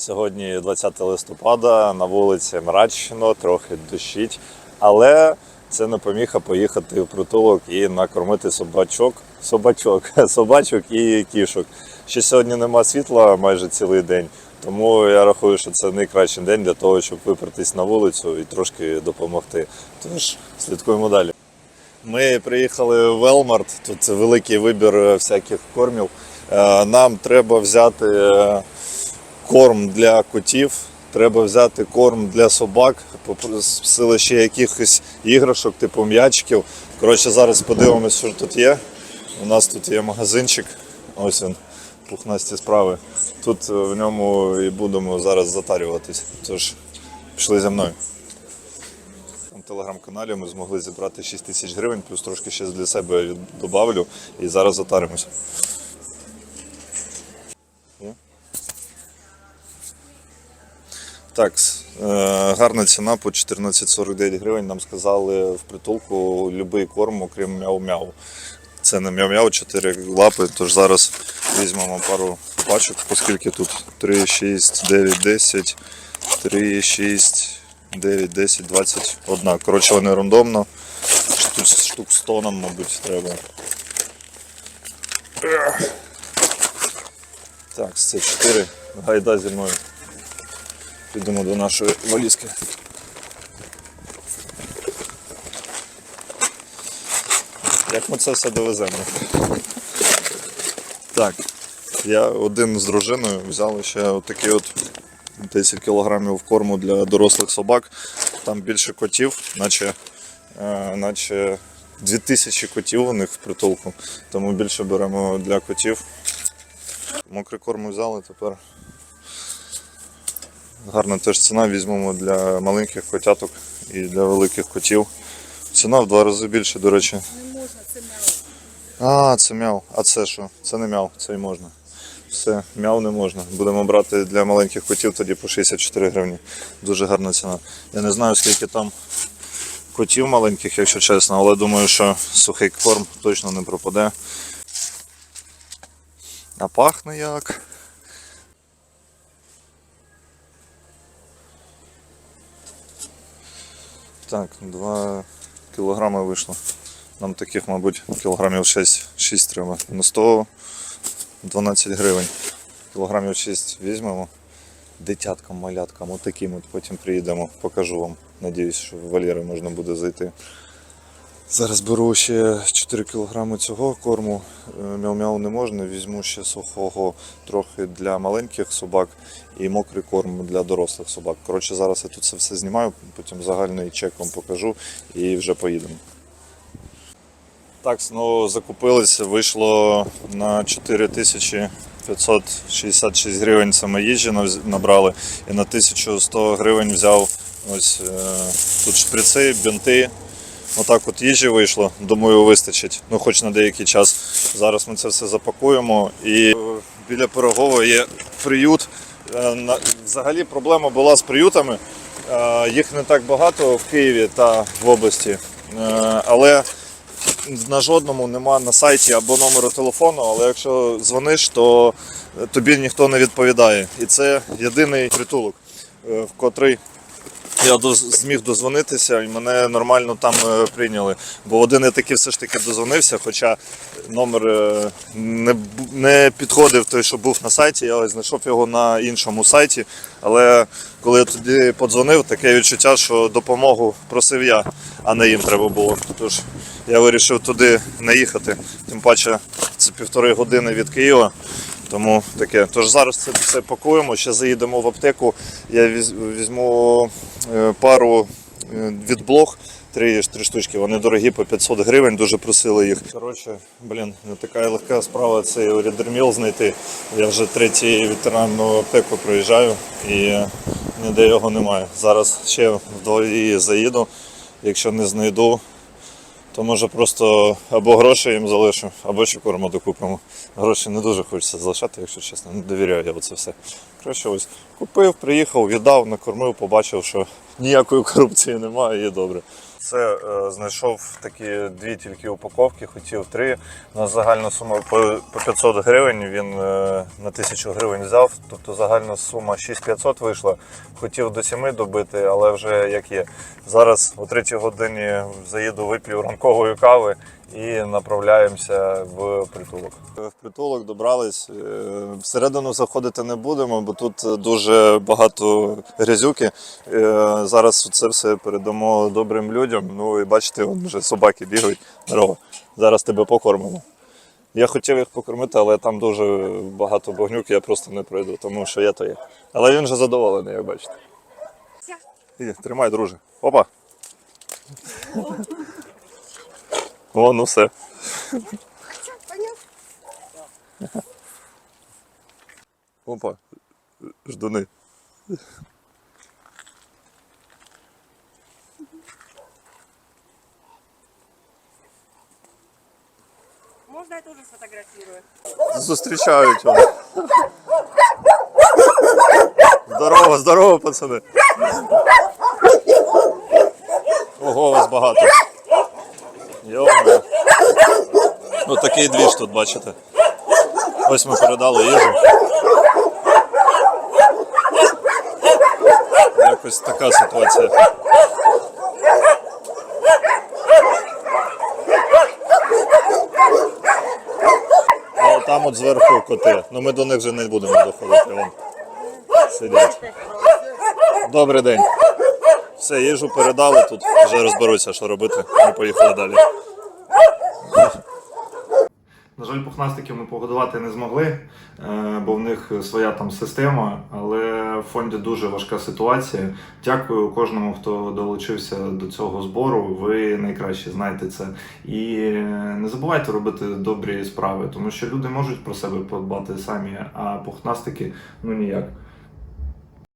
Сьогодні 20 листопада, на вулиці мрачно, трохи дощить, але це не поміха поїхати в притулок і накормити собачок, собачок, собачок і кішок. Ще сьогодні нема світла майже цілий день, тому я рахую, що це найкращий день для того, щоб випертись на вулицю і трошки допомогти. Тож слідкуємо далі. Ми приїхали в Велмарт, тут великий вибір всяких кормів. Е, Нам треба взяти е, корм для котів, треба взяти корм для собак, попросили ще якихось іграшок, типу м'ячиків. Коротше, зараз подивимось, що тут є. У нас тут є магазинчик. Ось він, пухнасті справи. Тут е, в ньому і будемо зараз затарюватись. Тож пішли зі мною. На телеграм-каналі ми змогли зібрати 6 тисяч гривень, плюс трошки ще для себе добавлю і зараз затаримося. Так, е, гарна ціна по 14,49 гривень. Нам сказали в притулку будь-який корм, окрім мяу-мяу. Це не мяу-мяу, 4 лапи, тож зараз візьмемо пару пачок, оскільки тут 3, 6, 9, 10, 3, 6, 9, 10, 21. Коротше, вони рандомно. Тут штук 100 нам, мабуть, треба. Так, це 4. Гайда зі мною. Підемо до нашої валізки. Як ми це все довеземо? Так, я один з дружиною взяли ще отакий от 10 кілограмів корму для дорослих собак. Там більше котів, наче, е, наче 2000 котів у них в притулку, тому більше беремо для котів. Мокрий корм взяли тепер. Гарна теж ціна, візьмемо для маленьких котяток і для великих котів. Ціна в два рази більше, до речі. Не можна, це м'яу. А, це мяу. А це що? Це не мяу, це й можна. Все, мяу не можна. Будемо брати для маленьких котів тоді по 64 гривні. Дуже гарна ціна. Я не знаю, скільки там котів маленьких, якщо чесно, але думаю, що сухий корм точно не пропаде. А пахне як. Так, 2 кілограми вийшло. Нам таких, мабуть, кілограмів 6, 6 треба. На 112 гривень. Кілограмів 6 візьмемо. Дитяткам, маляткам, отаким от потім приїдемо, покажу вам. Надіюсь, що в Валєри можна буде зайти. Зараз беру ще 4 кілограми цього корму. Е, Мяу-мяу не можна. Візьму ще сухого трохи для маленьких собак і мокрий корм для дорослих собак. Коротше, зараз я тут це все знімаю, потім загальний чек вам покажу і вже поїдемо. Так, ну закупилися, вийшло на 4566 гривень саме їжі набрали і на 1100 гривень взяв ось е, тут шприци, бінти. Отак от їжі вийшло, думаю, вистачить. Ну, хоч на деякий час. Зараз ми це все запакуємо. І біля Пирогова є приют. Е, Взагалі проблема була з приютами. Е, Їх не так багато в Києві та в області. Е, Але на жодному нема на сайті або номеру телефону, але якщо дзвониш, то тобі ніхто не відповідає. І це єдиний притулок, в котрий я зміг дозвонитися і мене нормально там е, прийняли. Бо один я таки все ж таки дозвонився, хоча номер е, не, не підходив той, що був на сайті, я знайшов його на іншому сайті. Але коли я тоді подзвонив, таке відчуття, що допомогу просив я, а не їм треба було. Тож я вирішив туди не їхати. Тим паче це півтори години від Києва. Тому таке. Тож зараз це все пакуємо, ще заїдемо в аптеку. Я візьму е, пару е, від блог. Три, три штучки, вони дорогі по 500 гривень, дуже просили їх. Коротше, блін, не така легка справа цей орідерміл знайти. Я вже третій ветеранну аптеку проїжджаю і ніде його немає. Зараз ще вдвоє заїду. Якщо не знайду, то може просто або гроші їм залишу, або ще корму докупимо. Гроші не дуже хочеться залишати, якщо чесно, не довіряю я оце все. Краще ось купив, приїхав, віддав, накормив, побачив, що ніякої корупції немає і добре. Це е, знайшов такі дві тільки упаковки, хотів три. У нас загальна сума по, по 500 гривень. Він е, на 1000 гривень взяв. Тобто загальна сума 6500 вийшла. Хотів до 7 добити, але вже як є. Зараз о 3 годині заїду, вип'ю ранкової кави і направляємося в притулок. В притулок добрались. Е, Всередину заходити не будемо, бо тут дуже багато грязюки. Е, Зараз це все передамо добрим людям. Ну і бачите, вон вже собаки бігають. Здорово. Зараз тебе покормимо. Я хотів їх покормити, але там дуже багато багнюк, я просто не пройду, тому що є то є. Але він вже задоволений, як бачите. Іди, тримай, друже. Опа. О, ну все. Опа. Ждуни. Сфотографирую? Зустрічають його. Здорово, здорово, пацани. Ого, вас багато. Йома. Ну такий двіж тут, бачите. Ось ми передали їжу. Якось така ситуація. Там от зверху коти. Ну ми до них вже не будемо доходити. Вон. Сидять. Добрий день. Все, їжу передали, тут вже розберуться, що робити. Ми поїхали далі. На жаль, пухнастиків ми погодувати не змогли, е, бо в них своя там система, але в фонді дуже важка ситуація. Дякую кожному, хто долучився до цього збору. Ви найкраще знаєте це. І не забувайте робити добрі справи, тому що люди можуть про себе подбати самі, а пухнастики ну ніяк.